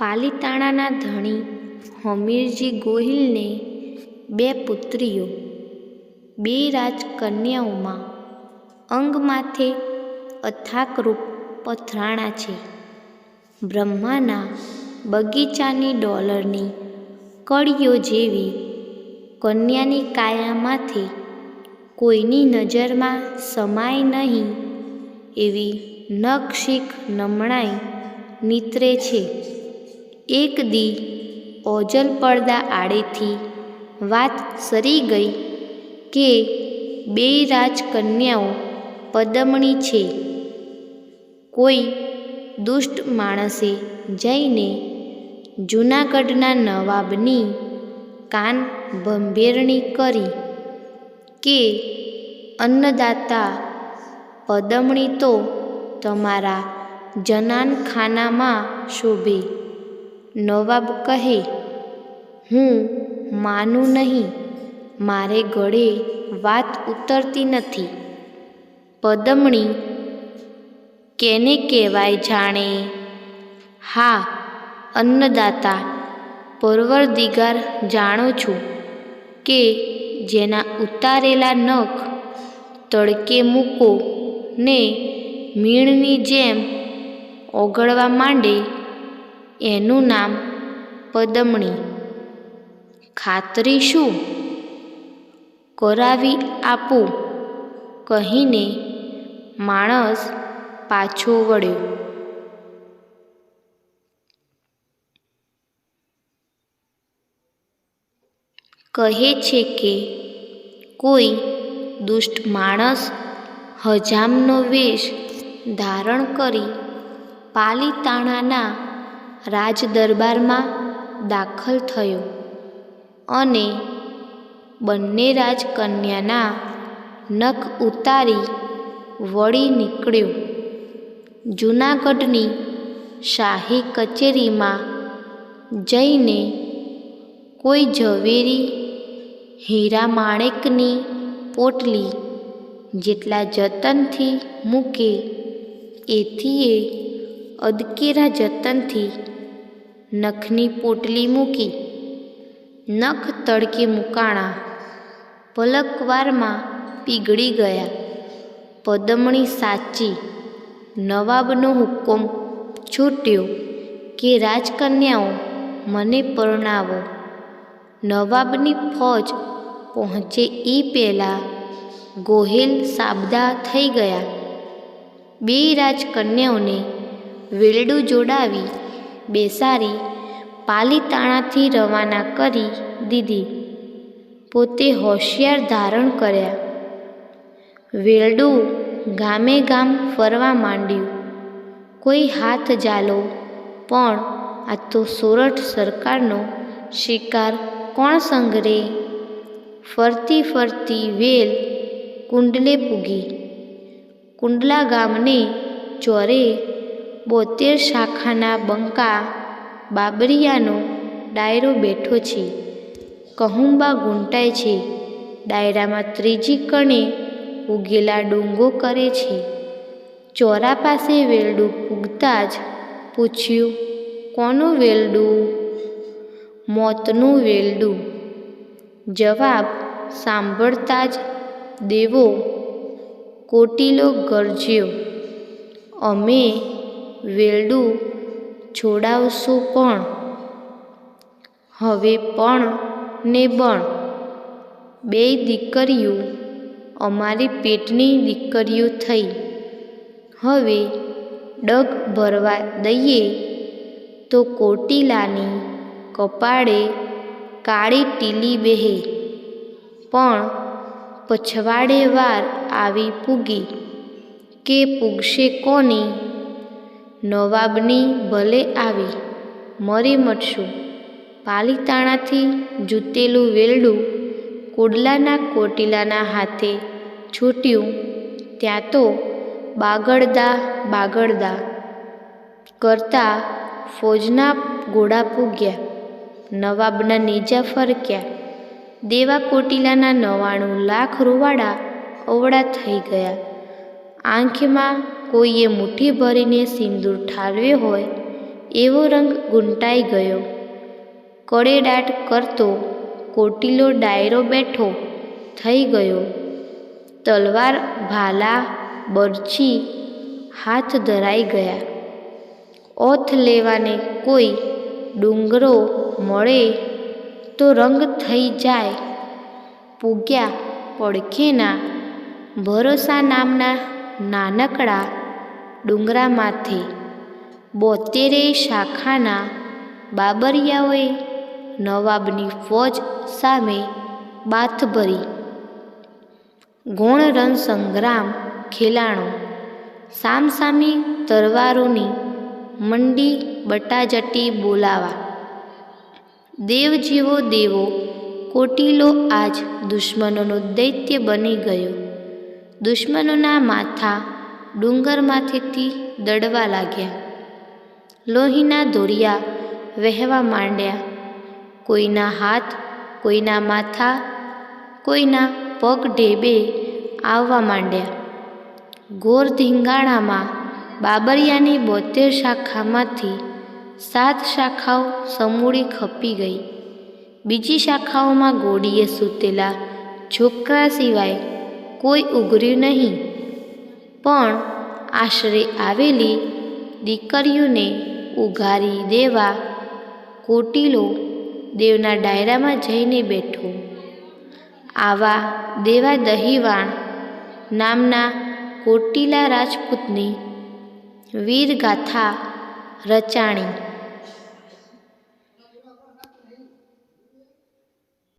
પાલીતાણાના ધણી હમીરજી ગોહિલને બે પુત્રીઓ, બે રાજકન્યાઓમાં અંગ માથે અથાકરૂપ પથરાણા છે. બ્રહ્માના બગીચાની ડોલરની કળીઓ જેવી કન્યાની કાયામાંથી કોઈની નજરમાં સમાય નહીં એવી નખશીખ નમણાઈ નીતરે છે. એક દી ઓજલ પડદા આડેથી વાત સરી ગઈ કે બે રાજકન્યાઓ પદમણી છે. કોઈ દુષ્ટ માણસે જઈને જૂનાગઢના નવાબની કાન ભંભેરણી કરી કે, અન્નદાતા, પદમણી તો તમારા જનાનખાનામાં શોભે. નવાબ કહે, હું માનું નહીં, મારે ગળે વાત ઉતરતી નથી. પદમણી કેને કહેવાય જાણે? હા, અન્નદાતા, પરવરદિગાર જાણો છું કે જેના ઉતારેલા નખ તડકે મૂકો ને મીણની જેમ ઓગળવા માંડે એનું નામ પદમણી. ખાતરી શું? કરાવી આપું. કહીને માણસ પાછો વળ્યો. કહે છે કે, કોઈ દુષ્ટ માણસ હજામનો વેશ ધારણ કરી પાલીતાણાના રાજદરબારમાં દાખલ થયો અને બંને રાજકન્યાના નખ ઉતારી વળી નીકળ્યો. જૂનાગઢની શાહી કચેરીમાં જઈને કોઈ ઝવેરી હીરા માણેકની પોટલી જેટલા જતનથી મૂકે એથી એ અદકેરા જતનથી નખની પોટલી મૂકી, નખ તડકે મૂકાણા, પલકવારમાં પીગળી ગયા. પદમણી સાચી, નવાબનો હુકમ છૂટ્યો કે રાજકન્યાઓ મને પરણાવો. નવાબની ફોજ પહોંચે એ પહેલાં ગોહિલ સાબદા થઈ ગયા. બે રાજકન્યાઓને વેલડું જોડાવી બેસારી પાલીતાણાથી રવાના કરી દીધી. પોતે હોશિયાર ધારણ કર્યા. વેલડું ગામે ગામ ફરવા માંડ્યું. કોઈ હાથ જાલો, પણ આ તો સોરઠ સરકારનો શિકાર કોણ સંગરે? ફરતી ફરતી વેલ કુંડલે પૂગી. કુંડલા ગામને ચોરે બોતેર શાખાના બંકા બાબરિયાનો ડાયરો બેઠો છે. કહુંબા ગુંટાય છે. ડાયરામાં ત્રીજી કણે ઉગેલા ડુંગો કરે છે. ચોરા પાસે વેલડું પૂગતા જ પૂછ્યું, કોનું વેલડું? મોતનું વેલડું. જવાબ સાંભળતા જ દેવો કોટીલો ગરજ્યો, અમે વેલડું છોડાવશું પણ. હવે પણ ને બણ બે દીકરીઓ, અમારી પેટની દીકરીઓ થઈ. હવે ડગ ભરવા દઈએ તો કોટીલાની કપાળે કાળી ટીલી બેહે. પણ પછવાડે વાર આવી પૂગી. કે પૂગશે કોની? નવાબની ભલે આવી, મરી મટશું પાલીતાણાથી જૂતેલું વેલડું કોડલાના કોટીલાના હાથે છૂટ્યું, ત્યાં તો બાગડદા બાગડદા કરતા ફોજના ઘોડા પૂગ્યા, નવાબના નેજા ફરક્યા. દેવા કોટીલાના નવાણું લાખ રૂવાડા અવળા થઈ ગયા. આંખમાં કોઈએ મુઠ્ઠી ભરીને સિંદૂર ઠાલવ્યો હોય, એવો રંગ ગૂંટાઈ ગયો. કડેડાટ કરતો કોટીલો ડાયરો બેઠો થઈ ગયો. તલવાર, ભાલા, બરછી, હાથ ધરાઈ ગયા. ઓથ લેવાને કોઈ ડુંગરો મળે તો રંગ થઈ જાય. પૂગ્યા પડખેના ભરોસા નામના નાનકડા ડુંગરામાંથી બોતેરે શાખાના બાબરિયાઓએ નવાબની ફોજ સામે બાથ ભરી. ગુણરણ સંગ્રામ ખેલાણો, સામસામી તરવારોની મંડી બટાજટી બોલાવા. દેવ જેવો દેવો, કોટીલો આજ દુશ્મનોનો દૈત્ય બની ગયો. દુશ્મનોના માથા ડુંગરમાંથી દડવા લાગ્યા. લોહીના દોરિયા વહેવા માંડ્યા. કોઈના હાથ, કોઈના માથા, કોઈના પગ ઢેબે આવવા માંડ્યા. ઘોર ધીંગાણામાં બાબરિયાની બોતેર શાખામાંથી સાત શાખાઓ સમૂળી ખપી ગઈ. બીજી શાખાઓમાં ગોળીએ સૂતેલા છોકરા સિવાય કોઈ ઉઘર્યું નહીં. પણ આશરે આવેલી દીકરીઓને ઉઘારી દેવા કોટીલો દેવના ડાયરામાં જઈને બેઠો. આવા દેવા દહીવાણ નામના કોટીલા રાજપૂતની વીરગાથા રચાણી